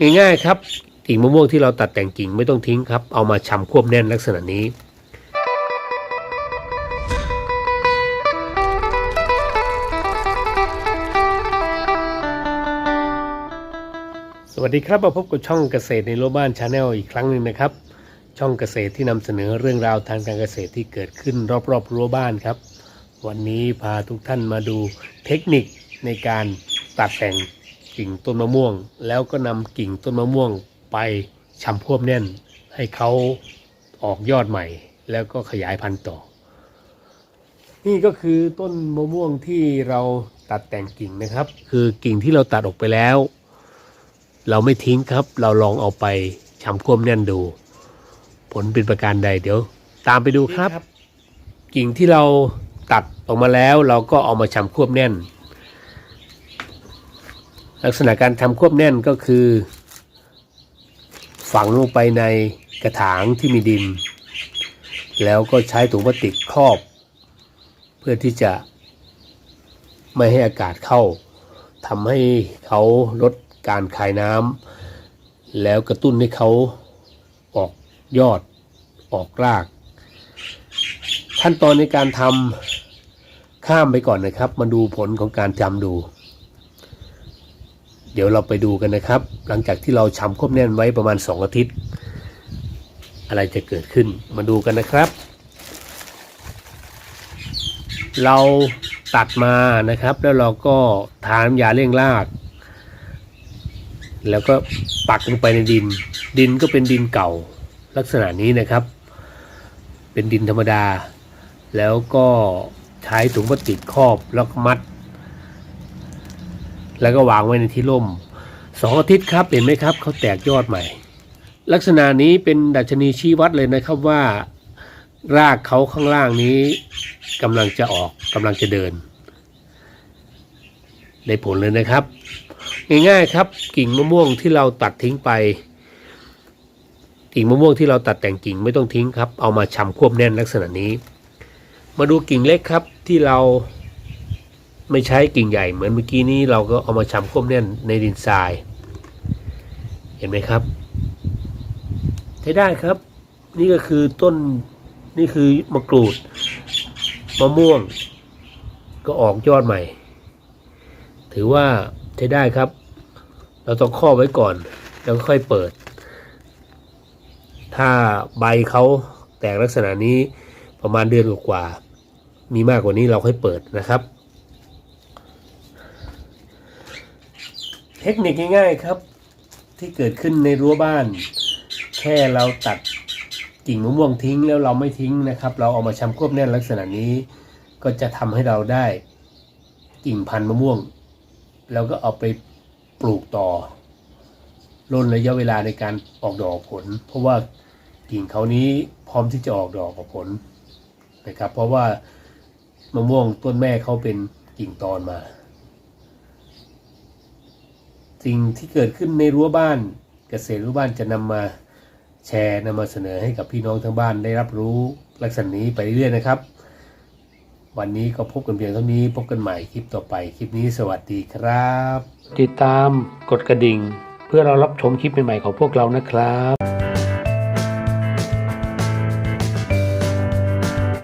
ง่ายๆครับกิ่งมะม่วงที่เราตัดแต่งกิ่งไม่ต้องทิ้งครับ เอามาชำควบแน่นลักษณะนี้สวัสดีครับมาพบกับช่องเกษตรในรั้วบ้านชาแนลอีกครั้งหนึ่งนะครับ ช่องเกษตรที่นำเสนอเรื่องราวทางการเกษตรที่เกิดขึ้นรอบๆรั้วบ้านครับ วันนี้พาทุกท่านมาดูเทคนิคในการตัดแต่ง กิ่งต้นมะม่วง แล้วก็นำกิ่งต้นมะม่วงไปชำควบแน่น ให้เขาออกยอดใหม่ แล้วก็ขยายพันธุ์ต่อ นี่ก็คือต้นมะม่วงที่เราตัดแต่งกิ่งนะครับ คือกิ่งที่เราตัดออกไปแล้ว เราไม่ทิ้งครับ เราลองเอาไปชำควบแน่นดู ผลเป็นประการใดเดี๋ยว ตามไปดูครับ กิ่งที่เราตัดออกมาแล้วเราก็เอามาชำควบแน่น ลักษณะการทำควบแน่นก็คือ ฝังลงไปในกระถางที่มีดิน แล้วก็ใช้ถุงพลาสติกครอบ เพื่อที่จะไม่ให้อากาศเข้าทำให้เขาลดการคายน้ำแล้วกระตุ้นให้เขาออกยอดออกราก ขั้นตอนในการทำข้ามไปก่อนนะครับ มาดูผลของการจำดู เดี๋ยวเราไปดูกันนะครับ หลังจากที่เราชำควบแน่นไว้ประมาณ 2 อาทิตย์ อะไรจะเกิดขึ้นมาดูกันนะครับ เราตัดมานะครับ แล้วเราก็ทาน้ำยาเร่งราก แล้วก็ปักลงไปในดิน ดินก็เป็นดินเก่าลักษณะนี้นะครับ เป็นดินธรรมดา แล้วก็ใช้ถุงพลาสติกครอบแล้วก็มัด แล้วก็วางไว้ในที่ร่มสองอาทิตย์ครับเห็นไหมครับเขาแตกยอดใหม่ ลักษณะนี้เป็นดัชนีชี้วัดเลยนะครับว่า รากเขาข้างล่างนี้กำลังจะออกกำลังจะเดิน ได้ผลเลยนะครับ ง่ายๆครับกิ่งมะม่วงที่เราตัดทิ้งไป กิ่งมะม่วงที่เราตัดแต่งกิ่งไม่ต้องทิ้งครับ เอามาชำควบแน่นลักษณะนี้ มาดูกิ่งเล็กครับที่เรา ไม่ใช้กิ่งใหญ่เหมือนเมื่อกี้นี้เราก็เอามาชำควบแน่นในดินทราย เห็นไหมครับ ใช้ได้ครับ นี่ก็คือต้นนี่คือมะกรูดมะม่วง ก็ออกยอดใหม่ ถือว่าใช้ได้ครับ เราต้องข้อไว้ก่อน แล้วค่อยเปิด ถ้าใบเขาแตกลักษณะนี้ประมาณเดือนกว่า มีมากกว่านี้เราค่อยเปิดนะครับ เทคนิคง่ายๆครับ ที่เกิดขึ้นในรั้วบ้าน แค่เราตัดกิ่งมะม่วงทิ้งแล้วเราไม่ทิ้งนะครับ เราเอามาชำควบแน่นลักษณะนี้ ก็จะทำให้เราได้กิ่งพันธุ์มะม่วง แล้วก็เอาไปปลูกต่อลดระยะเวลาในการออกดอกผล เพราะว่ากิ่งเขานี้พร้อมที่จะออกดอกออกผลนะครับ เพราะว่ามะม่วงต้นแม่เขาเป็นกิ่งตอนมา สิ่งที่เกิดขึ้นในรั้วบ้านเกษตรรั้วบ้านจะนำมาแชร์นำมาเสนอให้กับพี่น้องทั้งบ้านได้รับรู้ลักษณะนี้ไปเรื่อยๆนะครับ วันนี้ก็พบกันเพียงเท่านี้พบกันใหม่คลิปต่อไปคลิปนี้สวัสดีครับ ติดตามกดกระดิ่ง เพื่อเรารับชมคลิปใหม่ๆของพวกเรานะครับ